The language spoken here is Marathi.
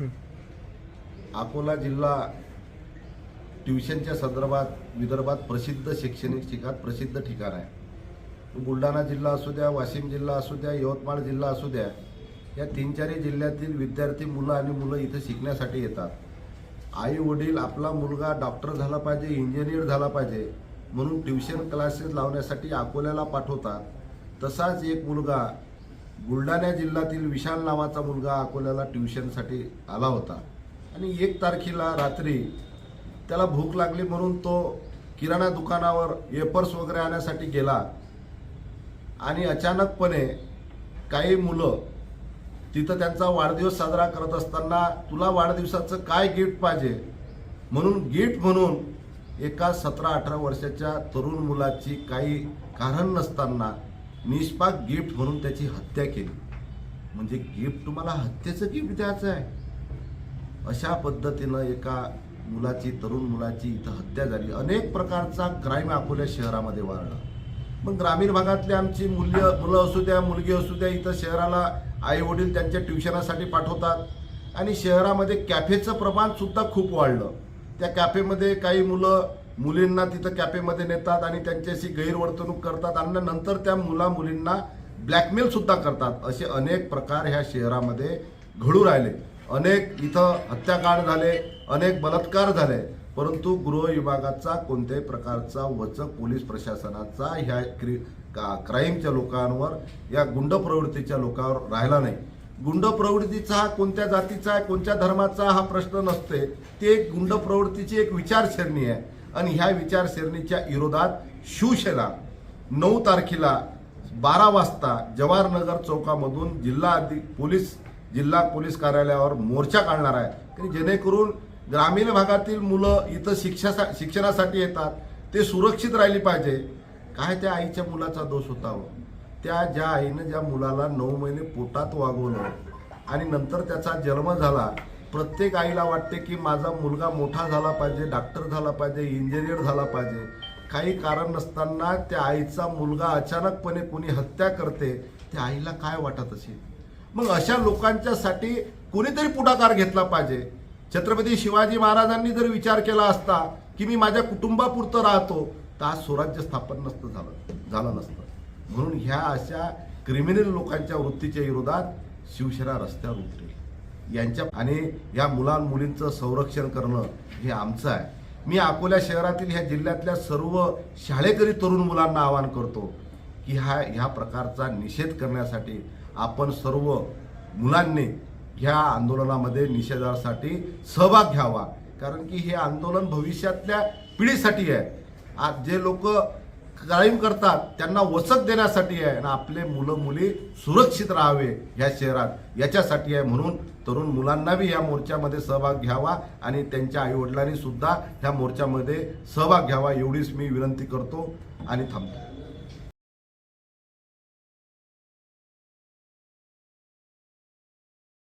अकोला जिल्हा ट्युशनच्या संदर्भात विदर्भात प्रसिद्ध शैक्षणिक ठिकाण प्रसिद्ध ठिकाण आहे. बुलढाणा जिल्हा असू द्या वाशिम जिल्हा असू द्या यवतमाळ जिल्हा असू द्या या तीन चारही जिल्ह्यातील विद्यार्थी मुलं आणि मुलं इथं शिकण्यासाठी येतात. आई वडील आपला मुलगा डॉक्टर झाला पाहिजे इंजिनियर झाला पाहिजे म्हणून ट्युशन क्लासेस लावण्यासाठी अकोल्याला पाठवतात. तसाच एक मुलगा बुलढाणा जिल्ह्यातील विशाल नावाचा मुलगा अकोल्याला ट्युशनसाठी आला होता. आणि एक तारखेला रात्री त्याला भूक लागली म्हणून तो किराणा दुकानावर वेपर्स वगैरे आणण्यासाठी गेला. आणि अचानकपणे काही मुलं तिथं त्यांचा वाढदिवस साजरा करत असताना तुला वाढदिवसाचं काय गिफ्ट पाहिजे? म्हणून गिफ्ट म्हणून एका सतरा अठरा वर्षाच्या तरुण मुलाची काही कारण नसताना निष्पाक गिफ्ट म्हणून त्याची हत्या केली. म्हणजे गिफ्ट तुम्हाला हत्येचं गिफ्ट द्यायचं आहे. अशा पद्धतीनं एका मुलाची तरुण मुलाची इथं हत्या झाली. अनेक प्रकारचा क्राईम अकोल्या शहरामध्ये वाढला. मग ग्रामीण भागातली आमची मूल्य मुलं असू द्या मुलगी असू द्या इथं शहराला आई वडील त्यांच्या ट्युशनासाठी पाठवतात. आणि शहरामध्ये कॅफेचं प्रमाण सुद्धा खूप वाढलं. त्या कॅफेमध्ये काही मुलं मुलींना तिथं कॅफेमध्ये नेतात आणि त्यांच्याशी गैरवर्तणूक करतात आणि नंतर त्या मुला मुलींना ब्लॅकमेल सुद्धा करतात. असे अनेक प्रकार ह्या शहरामध्ये घडू राहिले. अनेक इथं हत्याकांड झाले अनेक बलात्कार झाले. परंतु गृह विभागाचा कोणत्याही प्रकारचा वचक पोलीस प्रशासनाचा ह्या क्रि का- क्राईमच्या लोकांवर या गुंड प्रवृत्तीच्या लोकांवर राहिला नाही. गुंड प्रवृत्तीचा हा कोणत्या जातीचा आहे कोणत्या धर्माचा हा प्रश्न नसते. ते एक गुंड प्रवृत्तीची एक विचारसरणी आहे. आणि ह्या विचारसरणीच्या विरोधात शिवसेना नऊ तारखेला बारा वाजता जवाहरनगर चौकामधून जिल्हा अधि पोलीस जिल्हा पोलीस कार्यालयावर मोर्चा काढणार आहे. की जेणेकरून ग्रामीण भागातील मुलं इथं शिक्षा शिक्षणासाठी येतात ते सुरक्षित राहिली पाहिजे. काय त्या आईच्या मुलाचा दोष होता हो? त्या ज्या आईनं ज्या मुलाला नऊ महिने पोटात वागवलं आणि नंतर त्याचा जन्म झाला प्रत्येक आईला वाटते की माझा मुलगा मोठा झाला पाहिजे डॉक्टर झाला पाहिजे इंजिनियर झाला पाहिजे. काही कारण नसताना त्या आईचा मुलगा अचानकपणे कोणी हत्या करते त्या आईला काय वाटत असेल? मग अशा लोकांच्यासाठी कोणीतरी पुढाकार घेतला पाहिजे. छत्रपती शिवाजी महाराजांनी जर विचार केला असता की मी माझ्या कुटुंबापुरतं राहतो तर आज स्वराज्य स्थापन नसतं झालं झालं नसतं. म्हणून ह्या अशा क्रिमिनल लोकांच्या वृत्तीच्या विरोधात शिवसेना रस्त्यावर उतरेल. यांच्या आणि या मुलां मुलींचं संरक्षण करणं हे आमचं आहे. मी अकोला शहरातील ह्या जिल्ह्यातल्या सर्व शाळेकरी तरुण मुलांना आवाहन करतो की हा ह्या प्रकारचा निषेध करण्यासाठी आपण सर्व मुलांनी ह्या आंदोलनामध्ये निषेधासाठी सहभाग घ्यावा. कारण की हे आंदोलन भविष्यातल्या पिढीसाठी आहे. आज जे लोक क्राईम करतात त्यांना वचक देण्यासाठी आहे. आणि आपले मुलं मुली सुरक्षित राहावे ह्या शहरात. याच्यासाठी आहे म्हणून तरुण मुलांना बी या मोर्चामध्ये सहभाग घ्यावा आणि त्यांच्या आईवडिलांनी सुद्धा ह्या मोर्चामध्ये सहभाग घ्यावा एवढीच मी विनंती करतो आणि थांबतो.